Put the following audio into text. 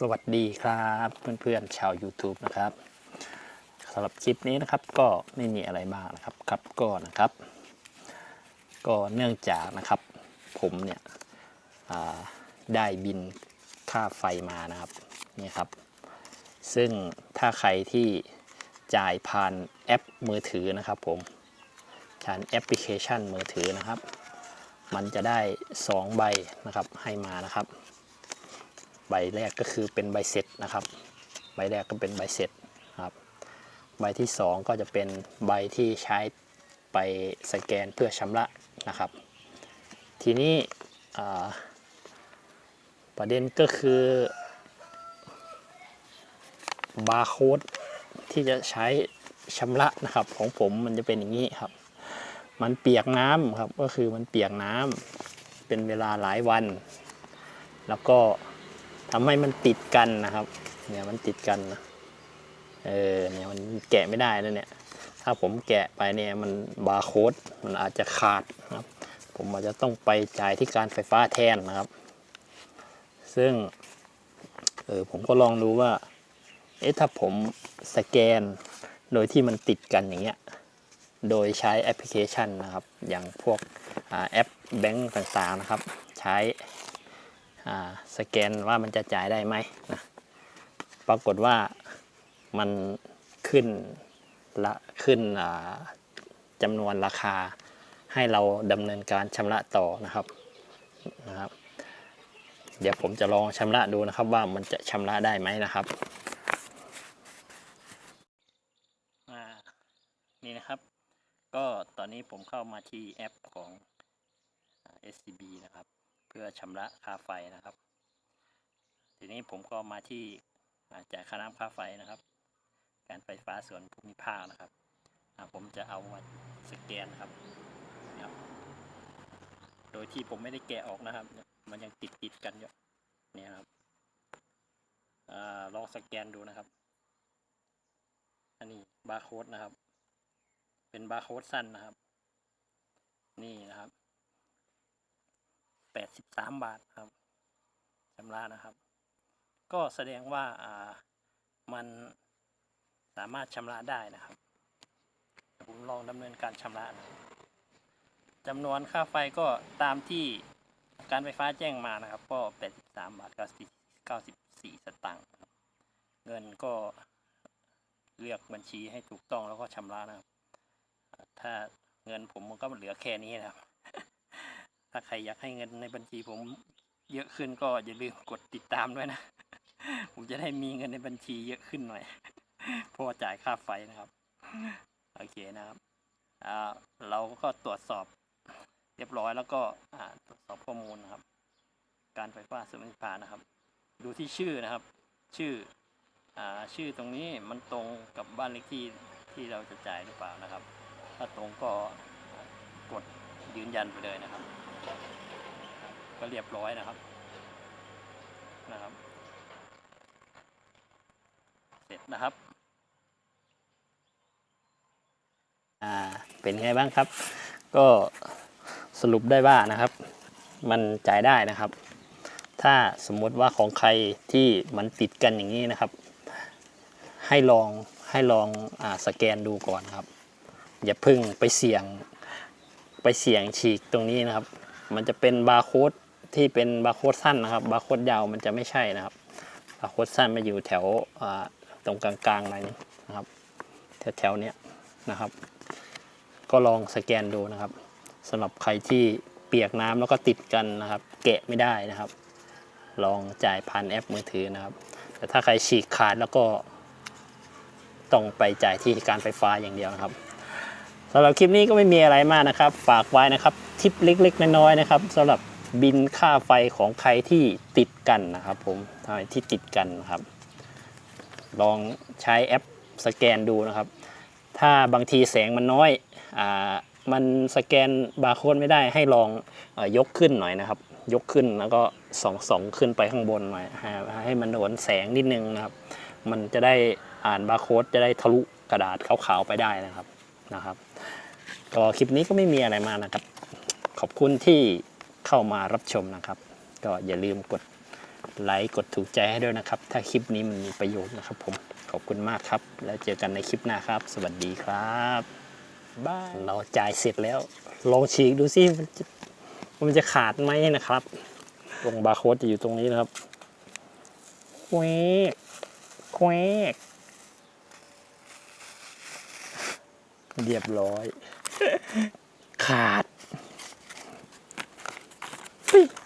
สวัสดีครับเพื่อนๆชาว YouTube นะครับสำหรับคลิปนี้นะครับก็ไม่มีอะไรมากนะครับครับก็นะครับ ก็เนื่องจากนะครับ ผมเนี่ยได้บินค่าไฟมานะครับนี่ครับ ซึ่งถ้าใครที่จ่ายผ่านแอปมือถือนะครับผมผ่านแอปพลิเคชันมือถือนะครับ มันจะได้ 2 ใบนะครับให้มานะครับ บแรกก็คือเป็นใบเสร็จนะครับ ใบแรกก็เป็นใบเสร็จครับ ใบที่ 2 ก็จะเป็นใบที่ใช้ไปสแกนเพื่อชำระนะครับ ทีนี้ประเด็นก็คือบาร์โค้ดที่จะใช้ชำระนะครับของผมมันจะเป็นอย่างนี้ครับ มันเปียกน้ำครับก็คือมันเปียกน้ำเป็นเวลาหลายวัน แล้วก็ ทำให้มันติดกันนะครับ เนี่ยมันติดกันนะเออเนี่ยมันแกะไม่ได้แล้วเนี่ย ถ้าผมแกะไปเนี่ยมันบาร์โค้ดมันอาจจะขาดนะครับ ผมอาจจะต้องไปจ่ายที่การไฟฟ้าแทนนะครับ ซึ่งเออผมก็ลองดูว่า เอ๊ะถ้าผมสแกนโดยที่มันติดกันอย่างเงี้ย โดยใช้แอปพลิเคชันนะครับ อย่างพวกอแอปแบงก์ต่างๆนะครับ ใช้ สแกนว่ามันจะจ่ายได้ไหมนะปรากฏว่ามันขึ้นละขึ้นจำนวนราคาให้เราดำเนินการชำระต่อนะครับนะครับ เดี๋ยวผมจะลองชำระดูนะครับว่ามันจะชำระได้ไหมนะครับนี่นะครับ ก็ตอนนี้ผมเข้ามาที่แอปของ SCB นะครับ พื่อชำระค่าไฟนะครับ ทีนี้ผมก็มาที่จ่ายค่าน้ำค่าไฟนะครับ การไฟฟ้าส่วนภูมิภาคนะครับผมจะเอามาสแกนนะครับนะครับ โดยที่ผมไม่ได้แกะออกนะครับ มันยังติดติดกันอยู่นี่ครับอลองสแกนดูนะครับ อันนี้บาร์โค้ดนะครับ เป็นบาร์โค้ดสั้นนะครับ นี่นะครับ แปดสิบสามบาทครับชำระนะครับ ก็แสดงว่าอ่ามันสามารถชำระได้นะครับผมลองดำเนินการชำระนะจำนวนค่าไฟก็ตามที่การไฟฟ้าแจ้งมานะครับ ก็ 83 บาท 94สตางค์เงินก็เลือกบัญชีให้ถูกต้องแล้วก็ชำระนะครับ ถ้าเงินผมมันก็เหลือแค่นี้นะครับ ถ้าใครอยากให้เงินในบัญชีผมเยอะขึ้นก็อย่าลืมกดติดตามด้วยนะ ผมจะได้มีเงินในบัญชีเยอะขึ้นหน่อยพราะว่าจ่ายค่าไฟนะครับ โอเคนะครับอ่าเราก็ตรวจสอบเรียบร้อยแล้วก็อ่าตรวจสอบข้อมูลนะครับ การไฟฟ้าส่วนภูมิภานะครับ ดูที่ชื่อนะครับ ชื่ออ่าชื่อตรงนี้มันตรงกับบ้านเลขที่ที่เราจะจ่ายหรือเปล่านะครับ ถ้าตรงก็กดยืนยันไปเลยนะครับ ก็เรียบร้อยนะครับนะครับ เสร็จนะครับอ่าเป็นไงบ้างครับ ก็สรุปได้ว่านะครับ มันจ่ายได้นะครับ ถ้าสมมติว่าของใครที่มันติดกันอย่างนี้นะครับ ให้ลองให้ลองอาสแกนดูก่อนครับ อย่าพึ่งไปเสี่ยงไปเสี่ยงฉีกตรงนี้นะครับ มันจะเป็นบาร์โค้ดที่เป็นบาร์โค้ดสั้นนะครับบาร์โค้ดยาวมันจะไม่ใช่นะครับบาร์โค้ดสั้นมาอยู่แถวตรงกลางๆหน่อยนึงนะครับแถวๆนี้นะครับ ก็ลองสแกนดูนะครับสำหรับใครที่เปียกน้ำแล้วก็ติดกันนะครับ แกะไม่ได้นะครับ ลองจ่ายผ่านแอปมือถือนะครับ แต่ถ้าใครฉีกขาดแล้วก็ต้องไปจ่ายที่การไฟฟ้าอย่างเดียวนะครับสำหรับคลิปนี้ก็ไม่มีอะไรมากนะครับ ฝากไว้นะครับ ทิปเล็ก ๆ น้อยๆนะครับสำหรับบินค่าไฟของใครที่ติดกันนะครับ ผมที่ติดกันครับ ลองใช้แอปสแกนดูนะครับ ถ้าบางทีแสงมันน้อยอ่ามันสแกนบาร์โค้ดไม่ได้ให้ลองอยกขึ้นหน่อยนะครับ ยกขึ้นแล้วก็ส่องส่องขึ้นไปข้างบนหน่อยให้ให้มันโดนแสงนิดนึงนะครับ มันจะได้อ่านบาร์โค้ดจะได้ทะลุกระดาษขาวๆไปได้นะครับนะครับ ก็คลิปนี้ก็ไม่มีอะไรมากนะครับ ขอบคุณที่เข้ามารับชมนะครับ ก็อย่าลืมกดไลค์กดถูกใจให้ด้วยนะครับ ถ้าคลิปนี้มันมีประโยชน์นะครับผมขอบคุณมากครับ แล้วเจอกันในคลิปหน้าครับ สวัสดีครับบายเราจ่ายเสร็จแล้วลองฉีกดูสิมันจะมันจะขาดไหมนะครับ ตรงบาร์โค้ดจะอยู่ตรงนี้นะครับแควกแควกเรียบร้อย ขาดเฮ้ย Puis.